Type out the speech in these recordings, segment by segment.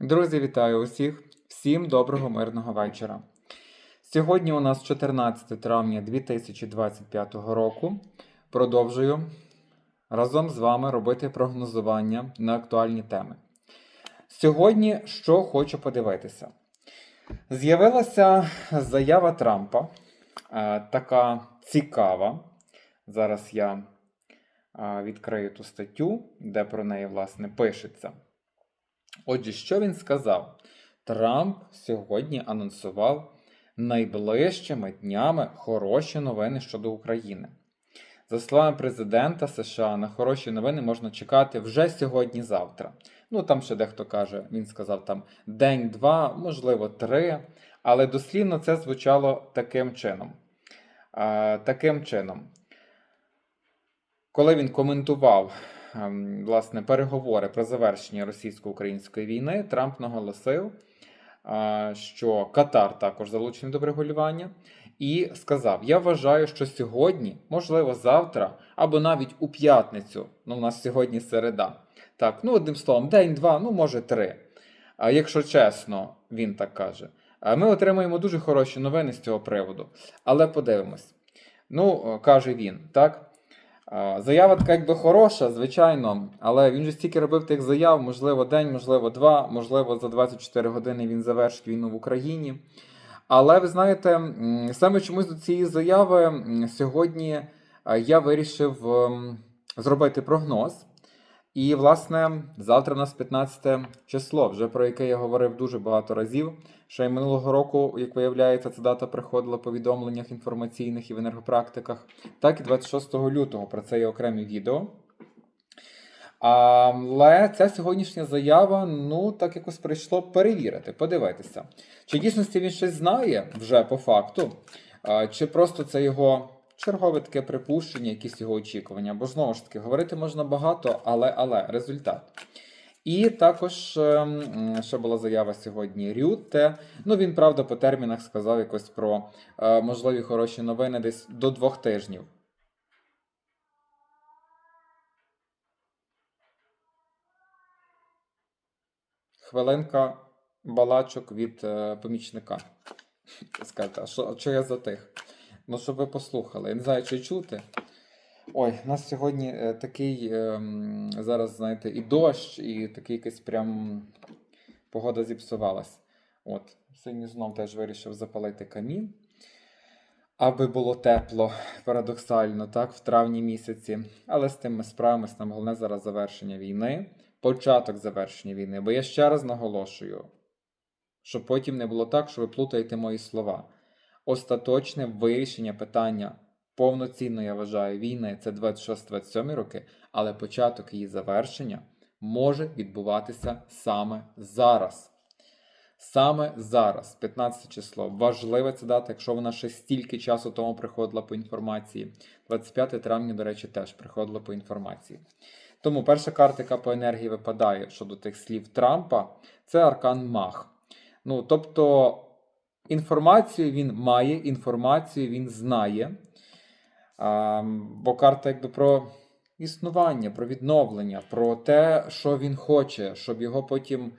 Друзі, вітаю усіх! Всім доброго мирного вечора. Сьогодні у нас 14 травня 2025 року. Продовжую разом з вами робити прогнозування на актуальні теми. Сьогодні що хочу подивитися. З'явилася заява Трампа, е, така цікава. Зараз я е, відкрию ту статтю, де про неї, власне, пишеться. Отже, що він сказав? Трамп сьогодні анонсував найближчими днями хороші новини щодо України. За словами президента США, на хороші новини можна чекати вже сьогодні-завтра. Ну там ще дехто каже, він сказав там день-два, можливо, три. Але дослівно це звучало таким чином. Таким чином, коли він коментував власне переговори про завершення російсько-української війни, Трамп наголосив, що Катар також залучений до врегулювання, і сказав: Я вважаю, що сьогодні, можливо, завтра або навіть у п'ятницю. Ну, у нас сьогодні середа. Так, ну одним словом, день-два, ну може три. А якщо чесно, він так каже. Ми отримаємо дуже хороші новини з цього приводу. Але подивимось. Ну, е, каже він, так. Заява така якби хороша, звичайно, але він же стільки робив тих заяв, можливо, день, можливо, два, можливо, за 24 години він завершить війну в Україні. Але ви знаєте, саме чомусь до цієї заяви сьогодні я вирішив зробити прогноз. І, власне, завтра у нас 15 число, вже про яке я говорив дуже багато разів. Ще й минулого року, як виявляється, ця дата приходила по повідомленнях інформаційних і в енергопрактиках, так і 26 лютого. Про це є окремі відео. Але ця сьогоднішня заява, ну, так якось прийшло перевірити, подивитися. Чи дійсності він щось знає вже по факту, чи просто це його чергове таке припущення, якісь його очікування. Бо знову ж таки, говорити можна багато, але але результат. І також ем, ще була заява сьогодні Рютте. Ну він правда по термінах сказав якось про е, можливі хороші новини десь до двох тижнів. Хвилинка балачок від е, помічника. Скажете, а що, що я за тих? Ну, щоб ви послухали. Я не знаю, чи чути. Ой, у нас сьогодні е, такий ем, зараз, знаєте, і дощ, і такий якийсь прям погода зіпсувалась. От, сьогодні знов теж вирішив запалити камін, аби було тепло, парадоксально, так, в травні місяці. Але з тим ми справимось, нам головне зараз завершення війни, початок завершення війни. Бо я ще раз наголошую, щоб потім не було так, що ви плутаєте мої слова. Остаточне вирішення питання повноцінно, я вважаю, війни це 26-27 роки, але початок її завершення може відбуватися саме зараз. Саме зараз, 15 число, важлива ця дата, якщо вона ще стільки часу тому приходила по інформації. 25 травня, до речі, теж приходила по інформації. Тому перша карта, яка по енергії випадає щодо тих слів Трампа, це Аркан Мах. Ну, тобто, інформацію він має, інформацію він знає. Бо карта якби про існування, про відновлення, про те, що він хоче, щоб його потім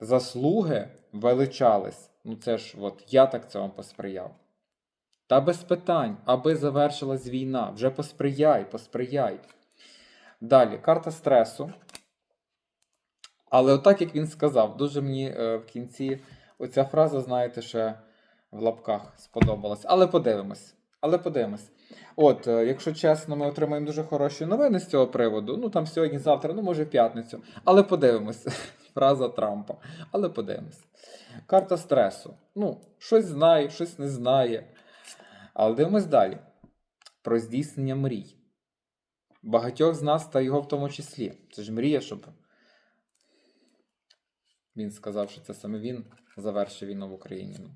заслуги величались. Ну, це ж от я так цьому посприяв. Та без питань, аби завершилась війна, вже посприяй, посприяй. Далі, карта стресу. Але отак, як він сказав, дуже мені е, в кінці оця фраза, знаєте, ще в лапках сподобалась. Але подивимось. Але подивимось. От, е, якщо чесно, ми отримаємо дуже хороші новини з цього приводу. Ну там сьогодні-завтра, ну може в п'ятницю. Але подивимось. Фраза Трампа. Але подивимось. Карта стресу. Ну, щось знає, щось не знає. Але дивимось далі. Про здійснення мрій. Багатьох з нас та його в тому числі. Це ж мрія, щоб він сказав, що це саме він завершив війну в Україні. Ну.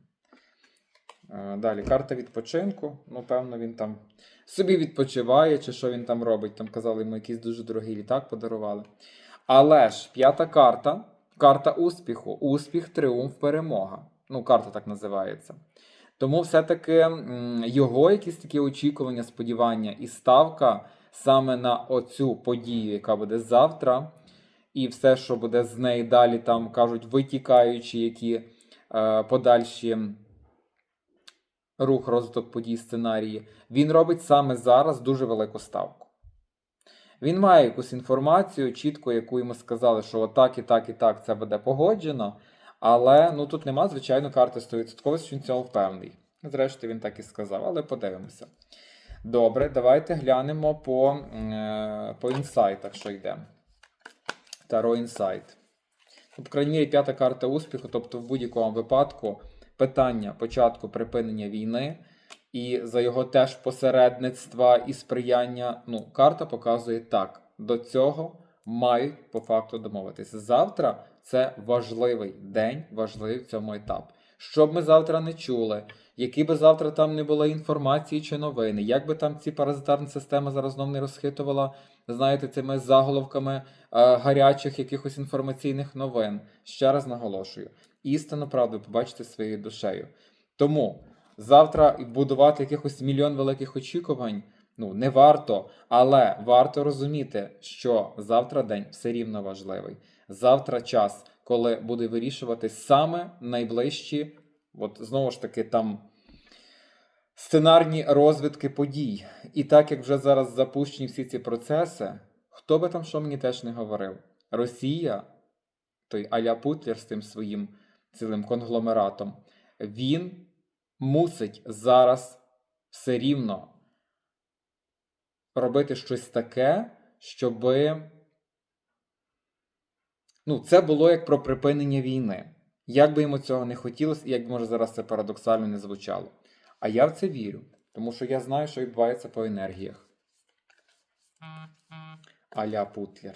Е, Далі карта відпочинку. Ну, певно, він там собі відпочиває, чи що він там робить. Там казали, йому якийсь дуже дорогий літак подарували. Але ж п'ята карта карта успіху. Успіх, тріумф, перемога. Ну, карта так називається. Тому все-таки його якісь такі очікування, сподівання і ставка саме на оцю подію, яка буде завтра. І все, що буде з неї далі, там кажуть, витікаючі, які е, подальші рух, розвиток подій, сценарії, він робить саме зараз дуже велику ставку. Він має якусь інформацію, чітко, яку йому сказали, що отак і так і так це буде погоджено. Але ну тут нема, звичайно, карти 100%, що він цього впевнений. Зрештою, він так і сказав, але подивимося. Добре, давайте глянемо по, е, по інсайтах, що йде. Таро інсайт. Ну, по крайній мірі, п'ята карта успіху, тобто в будь-якому випадку питання початку припинення війни і за його теж посередництва і сприяння. Ну, карта показує так. До цього мають по факту домовитися. Завтра це важливий день, важливий в цьому етап. Що б ми завтра не чули, які би завтра там не були інформації чи новини, як би там ці паразитарні системи зараз знов не розхитувала, знаєте, цими заголовками е, гарячих якихось інформаційних новин. Ще раз наголошую: істинну правду побачите своєю душею. Тому завтра будувати якихось мільйон великих очікувань. Ну, не варто, але варто розуміти, що завтра день все рівно важливий. Завтра час, коли буде вирішувати саме найближчі, от знову ж таки, там сценарні розвитки подій. І так як вже зараз запущені всі ці процеси, хто би там що мені теж не говорив, Росія, той Аля Путлер з тим своїм цілим конгломератом, він мусить зараз все рівно робити щось таке, щоби. Ну, це було як про припинення війни. Як би йому цього не хотілося, і як би, може зараз це парадоксально не звучало. А я в це вірю, тому що я знаю, що відбувається по енергіях. Аля Путлер.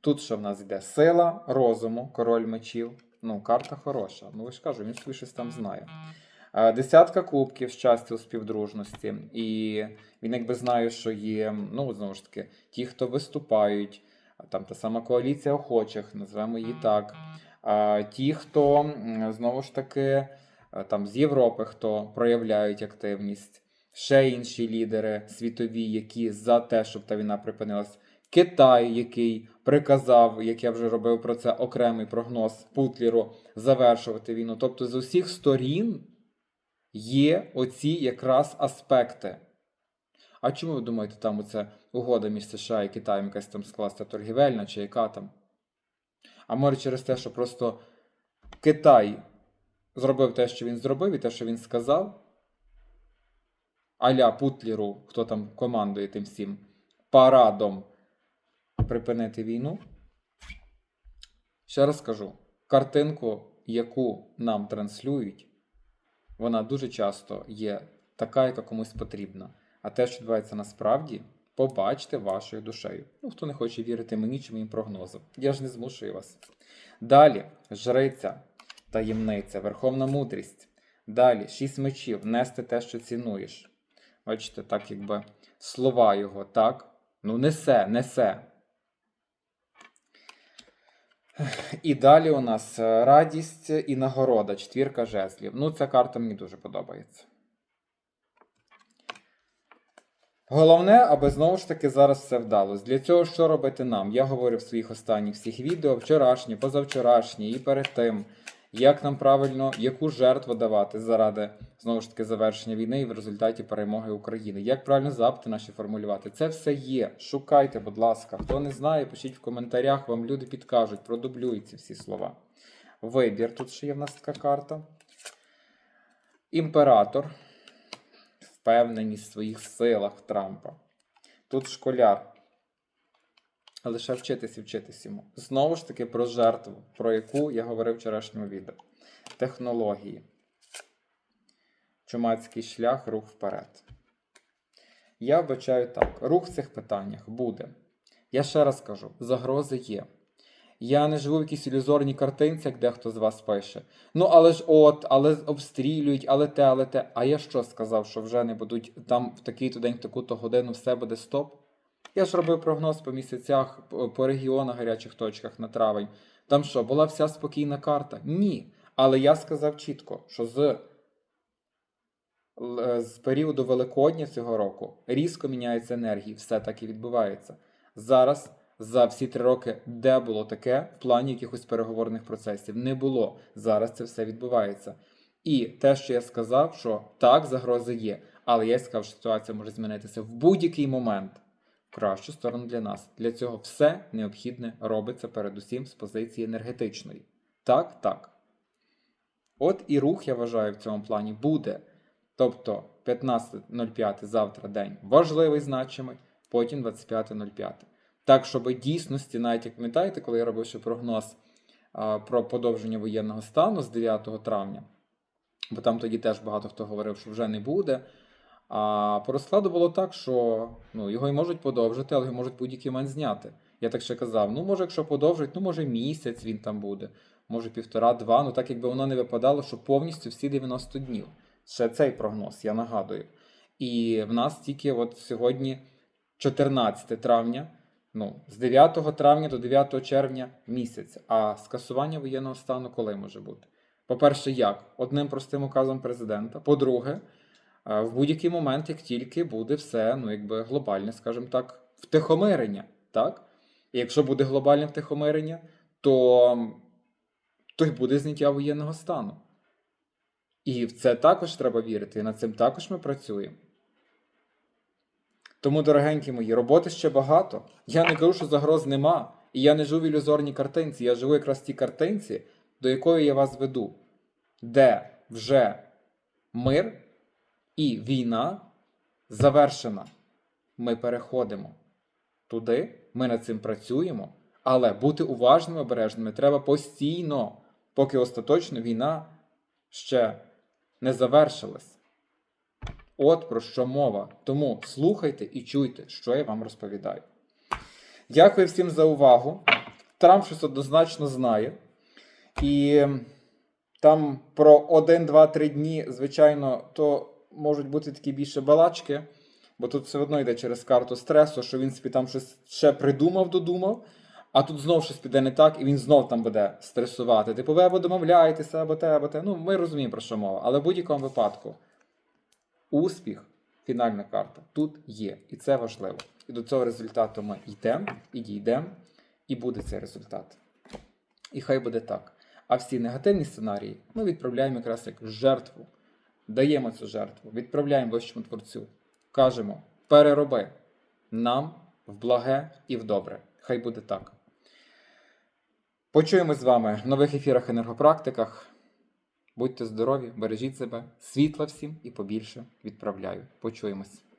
Тут що в нас йде? Сила розуму, король мечів. Ну, карта хороша. Ну, ви ж кажу, він собі щось там знає. Десятка кубків щастя у співдружності. І він якби знає, що є, ну, знову ж таки, ті, хто виступають, там та сама коаліція охочих, називаємо її так. Ті, хто знову ж таки е, там з Європи, хто проявляють активність, ще інші лідери світові, які за те, щоб та війна припинилась. Китай, який приказав, як я вже робив про це окремий прогноз Путлеру, завершувати війну. Тобто з усіх сторін є оці якраз аспекти. А чому ви думаєте, там оце угода між США і Китаєм якась там скласти торгівельна чи яка там? А може через те, що просто Китай зробив те, що він зробив, і те, що він сказав. Аля Путлеру, хто там командує тим всім, парадом припинити війну. Ще раз скажу: картинку, яку нам транслюють, вона дуже часто є така, яка комусь потрібна. А те, що відбувається насправді, побачте вашою душею. Ну, хто не хоче вірити мені чи моїм прогнозам. Я ж не змушую вас. Далі жриця, таємниця, верховна мудрість. Далі шість мечів, нести те, що цінуєш. Бачите, так якби слова його, так? Ну, несе, несе. І далі у нас е, радість і нагорода, четвірка жезлів. Ну, ця карта мені дуже подобається. Головне, аби знову ж таки зараз все вдалося. Для цього що робити нам? Я говорю в своїх останніх всіх відео, вчорашні, позавчорашні і перед тим, як нам правильно, яку жертву давати заради знову ж таки завершення війни і в результаті перемоги України. Як правильно запити наші формулювати? Це все є. Шукайте, будь ласка. Хто не знає, пишіть в коментарях, вам люди підкажуть, продублюють ці всі слова. Вибір, тут ще є в нас така карта. Імператор. Впевненість в своїх силах Трампа. Тут школяр. Лише вчитись і вчитись йому. Знову ж таки про жертву, про яку я говорив вчорашньому відео. Технології. Чумацький шлях, рух вперед. Я вбачаю так: рух в цих питаннях буде. Я ще раз кажу: загрози є. Я не живу в якійсь ілюзорній картинці, як дехто з вас пише. Ну, але ж от, але обстрілюють, але те, але те. А я що сказав, що вже не будуть там в такий-то день, в таку-то годину все буде стоп? Я ж робив прогноз по місяцях, по регіонах, гарячих точках на травень. Там що, була вся спокійна карта? Ні. Але я сказав чітко, що з, з періоду Великодня цього року різко міняються енергії, все так і відбувається. Зараз за всі три роки, де було таке в плані якихось переговорних процесів. Не було. Зараз це все відбувається. І те, що я сказав, що так, загрози є, але я сказав, що ситуація може змінитися в будь-який момент в кращу сторону для нас. Для цього все необхідне робиться передусім з позиції енергетичної. Так, так. От і рух, я вважаю, в цьому плані буде. Тобто 15.05 завтра день важливий, значимий, потім 25.05. Так, щоб дійсності, навіть як пам'ятаєте, коли я робив ще прогноз про подовження воєнного стану з 9 травня, бо там тоді теж багато хто говорив, що вже не буде. А по розкладу було так, що ну, його і можуть подовжити, але його можуть будь-який момент зняти. Я так ще казав: ну, може, якщо подовжить, ну може місяць він там буде, може півтора-два. Ну так якби воно не випадало, що повністю всі 90 днів. Ще цей прогноз, я нагадую. І в нас тільки от сьогодні 14 травня, ну, з 9 травня до 9 червня місяць. А скасування воєнного стану коли може бути? По-перше, як? Одним простим указом президента. По-друге, е, в будь-який момент, як тільки буде все, ну, якби глобальне, скажімо так, втихомирення. Так? І якщо буде глобальне втихомирення, то, то й буде зняття воєнного стану. І в це також треба вірити, і над цим також ми працюємо. Тому, дорогенькі мої, роботи ще багато. Я не кажу, що загроз нема. І я не живу в ілюзорній картинці. Я живу якраз в тій картинці, до якої я вас веду, де вже мир і війна завершена. Ми переходимо туди, ми над цим працюємо, але бути уважними, обережними треба постійно, поки остаточно війна ще не завершилась. От про що мова. Тому слухайте і чуйте, що я вам розповідаю. Дякую всім за увагу. Трамп щось однозначно знає. І там про 1, 2, 3 дні, звичайно, то можуть бути такі більше балачки, бо тут все одно йде через карту стресу, що він собі там щось ще придумав, додумав, а тут знов щось піде не так, і він знов там буде стресувати. Типу, ви або домовляєтеся, або те, або те. Ну, ми розуміємо, про що мова. Але в будь-якому випадку успіх, фінальна карта, тут є. І це важливо. І до цього результату ми йдемо, і дійдемо, і буде цей результат. І хай буде так. А всі негативні сценарії ми відправляємо якраз як жертву. Даємо цю жертву, відправляємо вищому творцю. Кажемо: перероби нам в благе і в добре. Хай буде так. Почуємось з вами в нових ефірах енергопрактиках. Будьте здорові, бережіть себе, світла всім і побільше відправляю. Почуємось.